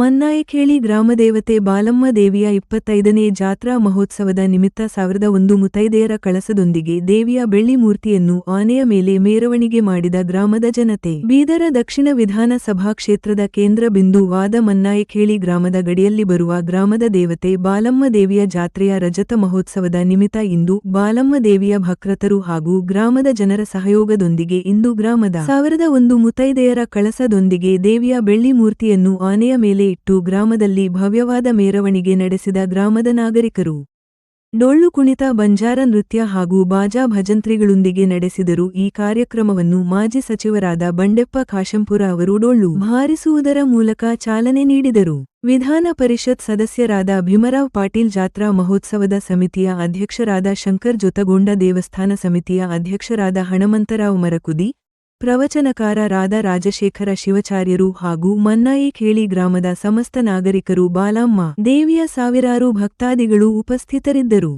ಮನ್ನಾಯಕೇಳಿ ಗ್ರಾಮದೇವತೆ ಬಾಲಮ್ಮ ದೇವಿಯ ಇಪ್ಪತ್ತೈದನೇ ಜಾತ್ರಾ ಮಹೋತ್ಸವದ ನಿಮಿತ್ತ ಸಾವಿರದ ಒಂದು ಮುತೈದೆಯರ ಕಳಸದೊಂದಿಗೆ ದೇವಿಯ ಬೆಳ್ಳಿ ಮೂರ್ತಿಯನ್ನು ಆನೆಯ ಮೇಲೆ ಮೇರವಣಿಗೆ ಮಾಡಿದ ಗ್ರಾಮದ ಜನತೆ. ಬೀದರ ದಕ್ಷಿಣ ವಿಧಾನಸಭಾ ಕ್ಷೇತ್ರದ ಕೇಂದ್ರ ಬಿಂದುವಾದ ಮನ್ನಾಯಕೇಳಿ ಗ್ರಾಮದ ಗಡಿಯಲ್ಲಿ ಬರುವ ಗ್ರಾಮದ ದೇವತೆ ಬಾಲಮ್ಮ ದೇವಿಯ ಜಾತ್ರೆಯ ರಜತ ಮಹೋತ್ಸವದ ನಿಮಿತ್ತ ಇಂದು ಬಾಲಮ್ಮ ದೇವಿಯ ಭಕ್ತರು ಹಾಗೂ ಗ್ರಾಮದ ಜನರ ಸಹಯೋಗದೊಂದಿಗೆ ಇಂದು ಗ್ರಾಮದ ಸಾವಿರದ ಒಂದು ಮುತೈದೆಯರ ಕಳಸದೊಂದಿಗೆ ದೇವಿಯ ಬೆಳ್ಳಿ ಮೂರ್ತಿಯನ್ನು ಆನೆಯ ಮೇಲೆ ಇಟ್ಟು ಗ್ರಾಮದಲ್ಲಿ ಭವ್ಯವಾದ ಮೆರವಣಿಗೆ ನಡೆಸಿದ ಗ್ರಾಮದ ನಾಗರಿಕರು. ಡೊಳ್ಳು ಕುಣಿತ, ಬಂಜಾರ ನೃತ್ಯ ಹಾಗೂ ಬಾಜಾ ಭಜಂತ್ರಿಗಳೊಂದಿಗೆ ನಡೆಸಿದರು. ಈ ಕಾರ್ಯಕ್ರಮವನ್ನು ಮಾಜಿ ಸಚಿವರಾದ ಬಂಡೆಪ್ಪ ಕಾಶಂಪುರ ಅವರು ಡೊಳ್ಳು ಹಾರಿಸುವುದರ ಮೂಲಕ ಚಾಲನೆ ನೀಡಿದರು. ವಿಧಾನ ಪರಿಷತ್ ಸದಸ್ಯರಾದ ಭೀಮರಾವ್ ಪಾಟೀಲ್ ಜಾತ್ರಾ ಮಹೋತ್ಸವದ ಸಮಿತಿಯ ಅಧ್ಯಕ್ಷರಾದ ಶಂಕರ್ ಜೊತಗೊಂಡ ದೇವಸ್ಥಾನ ಸಮಿತಿಯ ಅಧ್ಯಕ್ಷರಾದ ಹಣಮಂತರಾವ್ ಮರಕುದಿ ಪ್ರವಚನಕಾರರಾದ ರಾಜಶೇಖರ ಶಿವಚಾರ್ಯರು ಹಾಗೂ ಮನ್ನಾಯಿ ಖೇಳಿ ಗ್ರಾಮದ ಸಮಸ್ತ ನಾಗರಿಕರು ಬಾಲಮ್ಮ ದೇವಿಯ ಸಾವಿರಾರು ಭಕ್ತಾದಿಗಳು ಉಪಸ್ಥಿತರಿದ್ದರು.